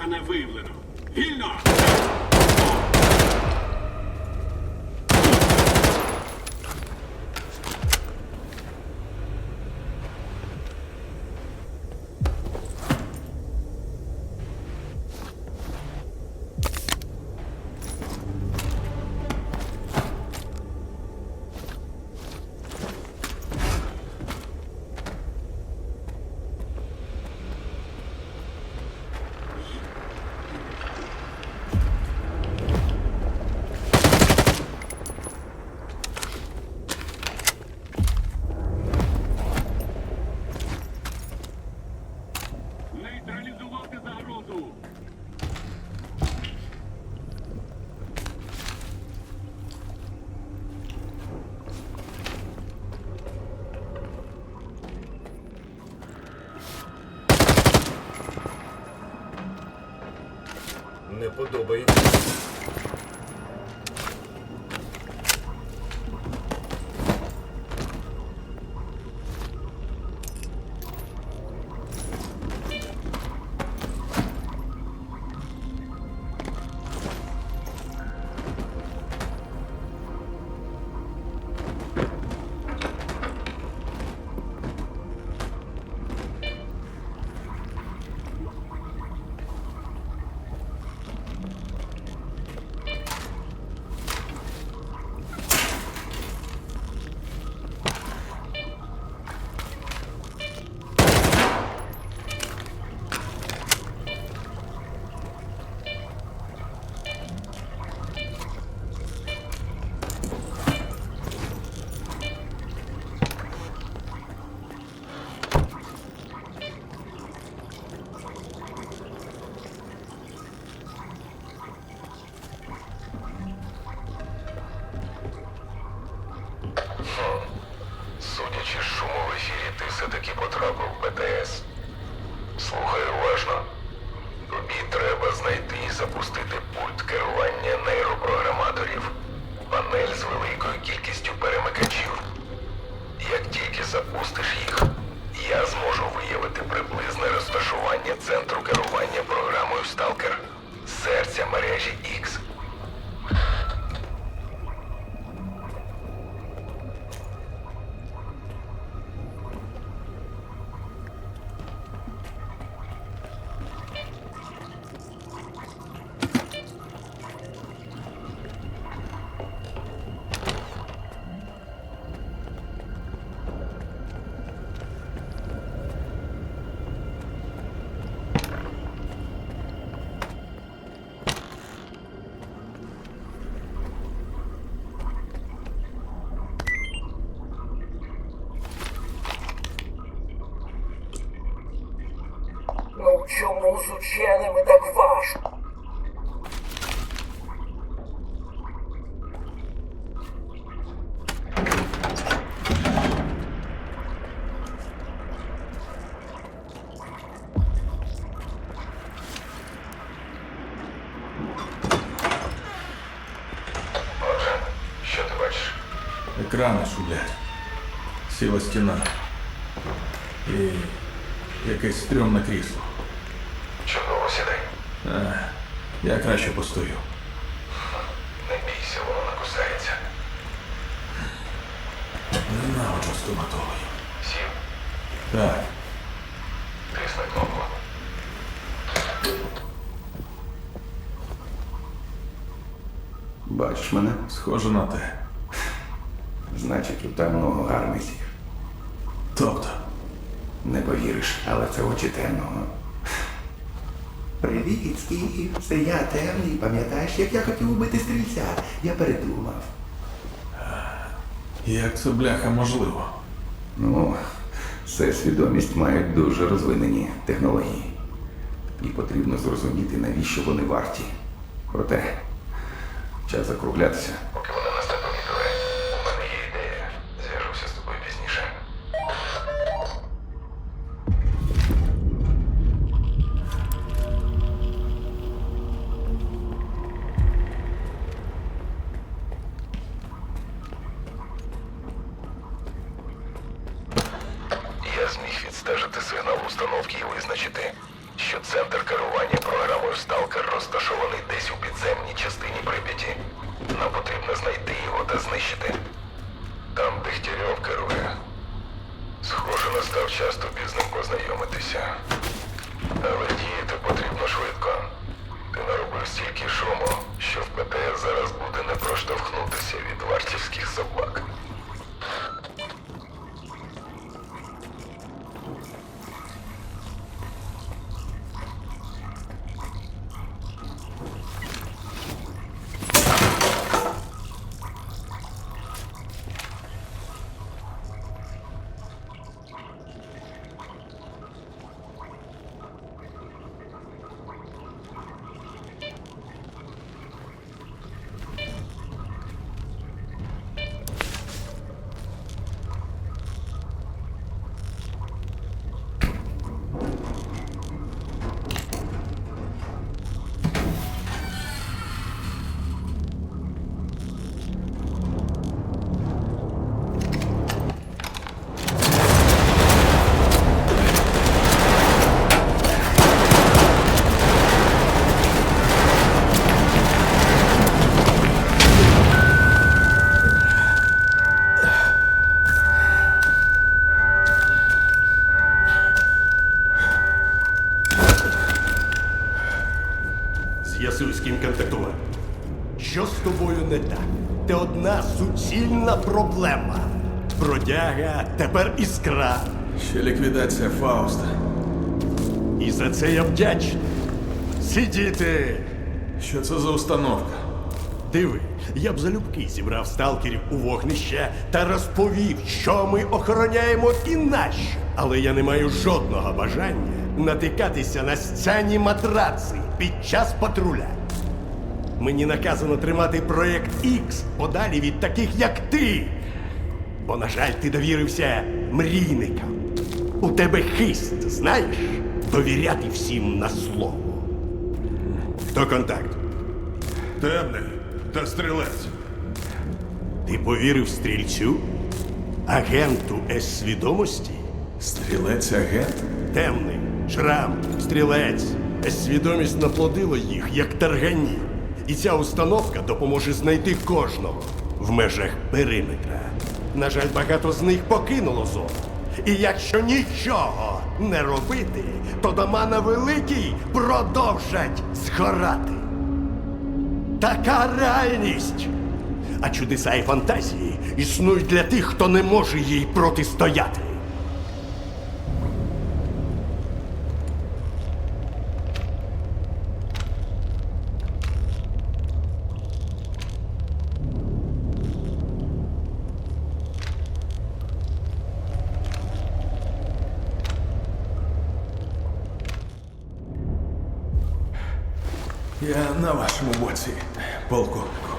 Ворога не виявлено. Вільно! Все-таки потрапив в БТС. Слухай уважно. Тобі треба знайти і запустити пульт керування нейропрограматорів. Панель з великою кількістю перемикачів. Як тільки запустиш їх, я зможу виявити приблизне розташування центру з ученими так важко? Екрани шулять, сіла стіна і якесь стрьомне крісло. А, я краще постою. Не бійся, воно не кусається. Ненавиджу стоматологів. Сів, Так, тисни кнопку. Бачиш мене? схоже на те. Значить, у темного гармисів. Тобто, Не повіриш, але це очі темного. Привіт, Стів. Це я темний. Пам'ятаєш, як я хотів убити стрільця? Я передумав. як це бляха можливо? Ну, все свідомість мають дуже розвинені технології. І потрібно зрозуміти, навіщо вони варті. Проте, час закруглятися. Визначити, що центр керування програмою Сталкер розташований десь у підземній частині Прип'яті. Нам потрібно знайти його та знищити. Там Дегтярьов керує. Схоже, настав час тобі з ним познайомитися. Але діяти потрібно швидко. Ти наробив стільки шуму, що в ПТС зараз буде не проштовхнутися від вартівських собак. Проблема. Бродяга, тепер іскра. ще ліквідація Фауста. І за це я вдячний. Сидіти. Що це за установка? Диви, я б залюбки зібрав сталкерів у вогнище та розповів, що ми охороняємо і нащо. Але я не маю жодного бажання натикатися на сцяні матраци під час патруля. Мені наказано тримати проєкт X подалі від таких, як ти. Бо, на жаль, ти довірився мрійникам. У тебе хист, знаєш, довіряти всім на слово. Хто контакт? Темний та стрілець. Ти повірив стрільцю? Агенту С-свідомості? Стрілець агент? Темний, шрам, стрілець. С-свідомість наплодила їх, як таргані. І ця установка допоможе знайти кожного в межах периметра. На жаль, багато з них покинуло зону. І якщо нічого не робити, то дома на великій продовжать згорати. Така реальність. А чудеса і фантазії існують для тих, хто не може їй протистояти. Я на вашому боці, полковнику.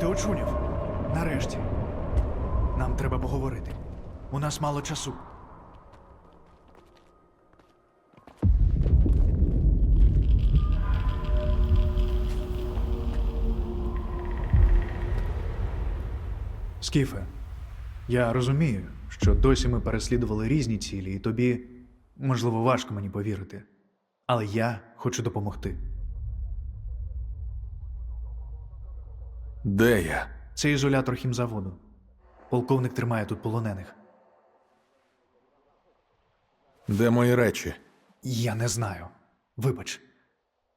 Ти очуняв. Нарешті. Нам треба поговорити. У нас мало часу. Скіфе, я розумію, що досі ми переслідували різні цілі, і тобі, можливо, важко мені повірити. Але я хочу допомогти. Де я? Це ізолятор хімзаводу. Полковник тримає тут полонених. Де мої речі? Я не знаю. Вибач.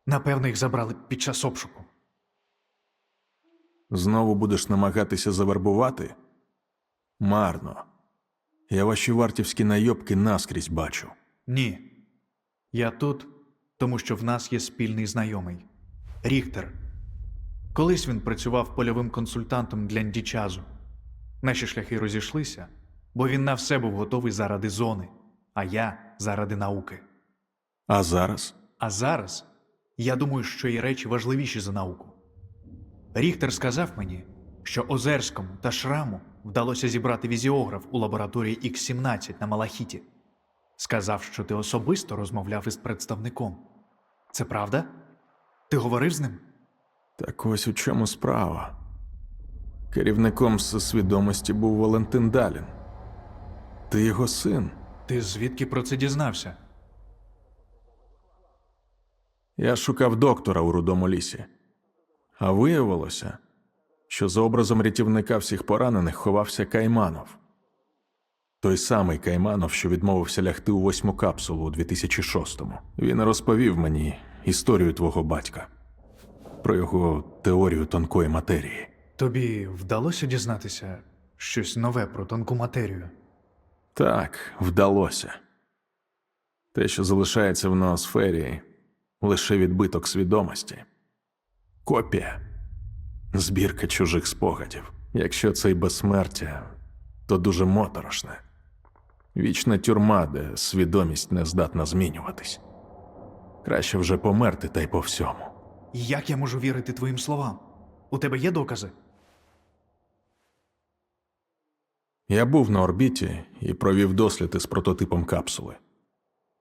Напевно, їх забрали під час обшуку. Знову будеш намагатися завербувати? Марно. Я ваші вартівські найобки наскрізь бачу. Ні. Я тут, тому що в нас є спільний знайомий Ріхтер. Колись він працював польовим консультантом для Ndічазу. Наші шляхи розійшлися, бо він на все був готовий заради зони, а я заради науки. А зараз? А зараз я думаю, що є речі важливіші за науку. Ріхтер сказав мені, що Озерському та Шраму вдалося зібрати візіограф у лабораторії Х-17 на Малахіті. Сказав, що ти особисто розмовляв із представником. Це правда? Ти говорив з ним? Так ось у чому справа. Керівником всесвідомості був Валентин Далін. Ти його син. Ти звідки про це дізнався? Я шукав доктора у рудому лісі. А виявилося, що за образом рятівника всіх поранених ховався Кайманов. Той самий Кайманов, що відмовився лягти у восьму капсулу у 2006-му. Він розповів мені історію твого батька про його теорію тонкої матерії. Тобі вдалося дізнатися щось нове про тонку матерію? Так, вдалося. Те, що залишається в ноосфері, лише відбиток свідомості. Копія. Збірка чужих спогадів. Якщо це й безсмертя, то дуже моторошне. Вічна тюрма, де свідомість не здатна змінюватись. Краще вже померти та й по всьому. Як я можу вірити твоїм словам? У тебе є докази? Я був на орбіті і провів дослід із прототипом капсули.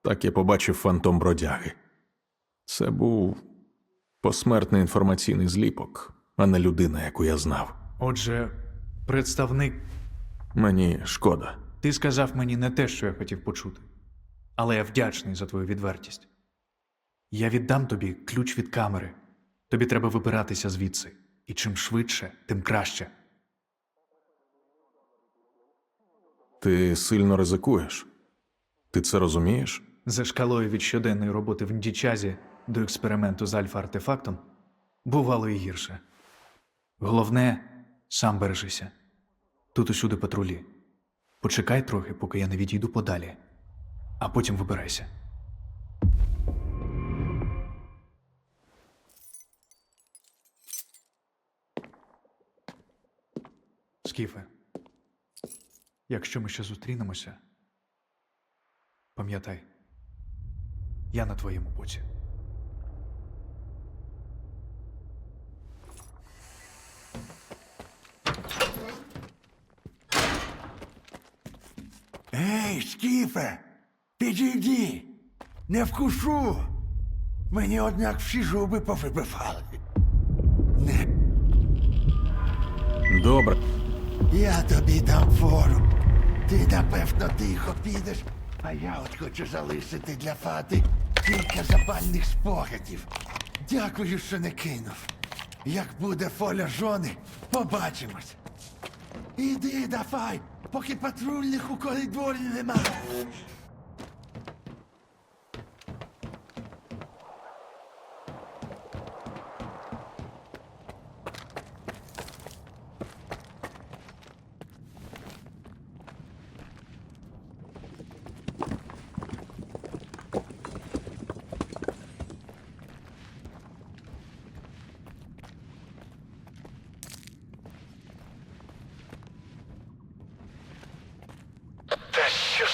Так я побачив фантом бродяги. Це був посмертний інформаційний зліпок, а не людина, яку я знав. Отже, представник Мені шкода. Ти сказав мені не те, що я хотів почути, але я вдячний за твою відвертість. Я віддам тобі ключ від камери. Тобі треба вибиратися звідси. І чим швидше, тим краще. Ти сильно ризикуєш. Ти це розумієш? За шкалою від щоденної роботи в Ndічазі до експерименту з альфа-артефактом бувало і гірше. Головне, сам бережися. Тут усюди патрулі. Почекай трохи, поки я не відійду подалі, а потім вибирайся. Скіфе, якщо ми ще зустрінемося, пам'ятай, я на твоєму боці. Ей, Скіфе, підійди, не вкушу. Мені однак всі зуби повибивали. Не, Добре. Я тобі дам фору. Ти напевно тихо підеш, а я от хочу залишити для фати кілька запальних спогадів. Дякую, що не кинув. Як буде фоля жони, побачимось. Іди давай, поки патрульних у коридорі немає.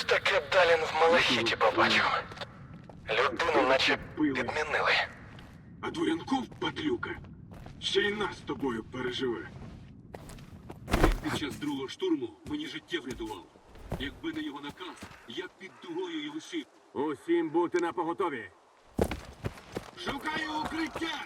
Таке Далін в Малахіті побачив? Людину наче підмінили. А Дворянков, падлюка, ще й нас з тобою переживе. Під час другого штурму мені життя врятував. Якби не його наказ, я б під дугою і висів. Усім бути на поготові. Шукаю укриття!